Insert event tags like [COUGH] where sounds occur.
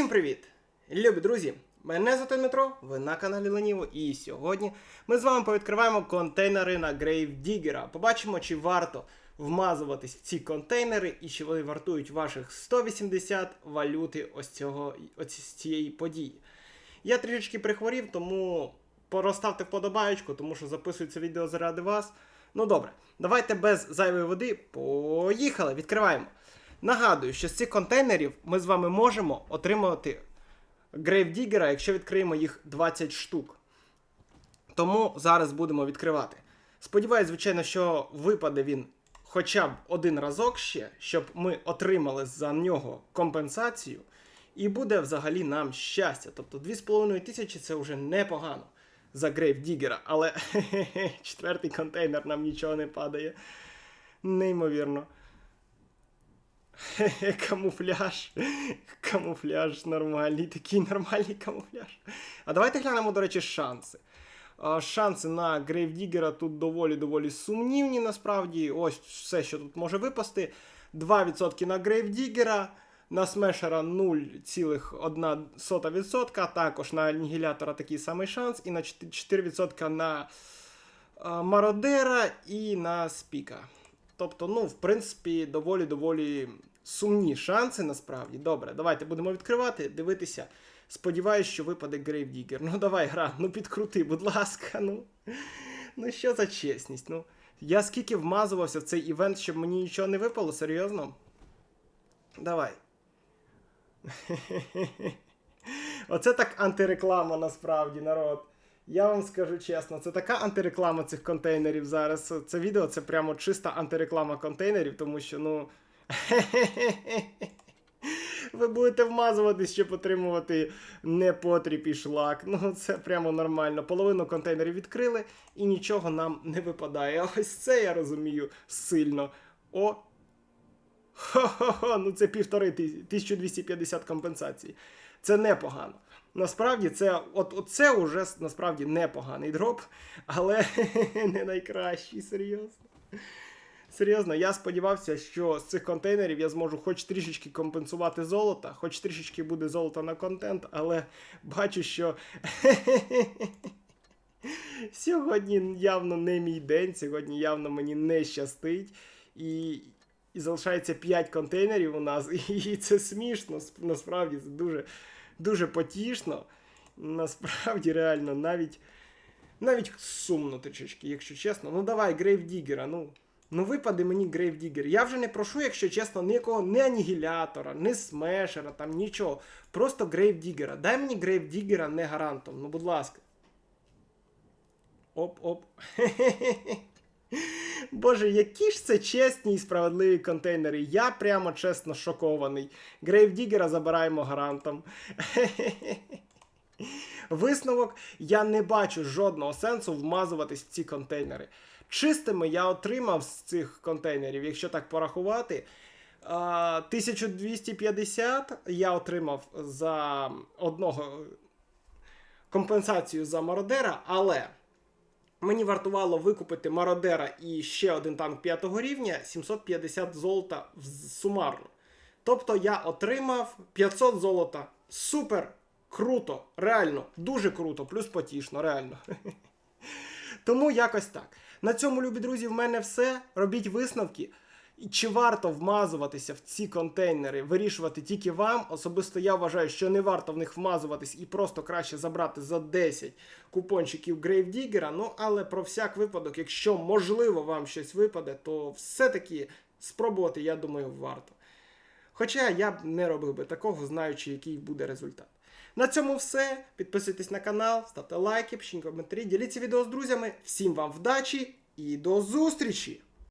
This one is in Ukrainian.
Всім привіт! Любі друзі! Мене звати Дмитро, ви на каналі Леніво, і сьогодні ми з вами повідкриваємо контейнери на Grave Побачимо, чи варто вмазуватись в ці контейнери і чи вони вартують ваших 180 валюти ось цього ось цієї події. Я трішечки прихворів, тому порозставте вподобаєчку, тому що записую це відео заради вас. Ну добре, давайте без зайвої води. Поїхали, відкриваємо. Нагадую, що з цих контейнерів ми з вами можемо отримувати Грейвдігера, якщо відкриємо їх 20 штук. Тому зараз будемо відкривати. Сподіваюсь, звичайно, що випаде він хоча б один разок ще, щоб ми отримали за нього компенсацію. І буде взагалі нам щастя. Тобто 2,5 тисячі це вже непогано за Грейвдігера. Але [LAUGHS] четвертий контейнер нам нічого не падає. Неймовірно. [LAUGHS] Камуфляж. Камуфляж нормальний, такий нормальний камуфляж. А давайте глянемо, до речі, шанси. Шанси на Грейвдігера тут доволі-доволі сумнівні, насправді. Ось все, що тут може випасти. 2% на Грейвдігера, на Смешера 0,1%, також на Анігілятора такий самий шанс, і на 4% на Мародера і на Спіка. Тобто, ну, в принципі, доволі-доволі сумні шанси насправді. Добре, давайте будемо відкривати, дивитися. Сподіваюсь, що випаде Грейвдігер. Ну давай, гра, ну підкрути, будь ласка. Ну Ну що за чесність? Ну, я скільки вмазувався в цей івент, щоб мені нічого не випало, серйозно? Давай. [LAUGHS] Оце так антиреклама насправді, народ. Я вам скажу чесно, це така антиреклама цих контейнерів зараз. Це відео це прямо чиста антиреклама контейнерів, тому що, ну. [LAUGHS] Ви будете вмазуватись, щоб отримувати непотріб і шлак. Ну, це прямо нормально. Половину контейнерів відкрили і нічого нам не випадає. [LAUGHS] Ось це я розумію сильно. О! Хо-хо-хо, ну це півтори тисячі, 1250 компенсацій. Це непогано. Насправді, це от, от це вже насправді непоганий дроп, але [LAUGHS] не найкращий, серйозно. Серйозно, я сподівався, що з цих контейнерів я зможу хоч трішечки компенсувати золото, хоч трішечки буде золото на контент, але бачу, що [LAUGHS] сьогодні явно не мій день, сьогодні явно мені не щастить. І, і залишається 5 контейнерів у нас, [LAUGHS] і це смішно, насправді це дуже, дуже потішно. Насправді, реально, навіть навіть сумно трішечки, якщо чесно. Ну давай, Грейвдігера, ну. Ну, випаде мені Грейвдігер. Я вже не прошу, якщо чесно, ніякого не анігілятора, не смешера, там нічого. Просто Грейвдігера. Дай мені Грейвдігера не гарантом. Ну, будь ласка. Оп-оп. [LAUGHS] Боже, які ж це чесні і справедливі контейнери. Я прямо чесно шокований. Грейвдігера забираємо гарантом. [LAUGHS] Висновок, я не бачу жодного сенсу вмазуватись в ці контейнери. Чистими я отримав з цих контейнерів, якщо так порахувати. 1250 я отримав за одного компенсацію за мародера, але мені вартувало викупити мародера і ще один танк 5 рівня 750 золота сумарно. Тобто я отримав 500 золота. Супер! Круто! Реально, дуже круто, плюс потішно, реально. [LAUGHS] Тому якось так. На цьому, любі друзі, в мене все. Робіть висновки. Чи варто вмазуватися в ці контейнери, вирішувати тільки вам. Особисто я вважаю, що не варто в них вмазуватись і просто краще забрати за 10 купончиків Грейвдігера. Ну, але про всяк випадок, якщо можливо вам щось випаде, то все-таки спробувати, я думаю, варто. Хоча я б не робив би такого, знаючи, який буде результат. На цьому все. Підписуйтесь на канал, ставте лайки, пишіть коментарі, діліться відео з друзями. Всім вам вдачі і до зустрічі!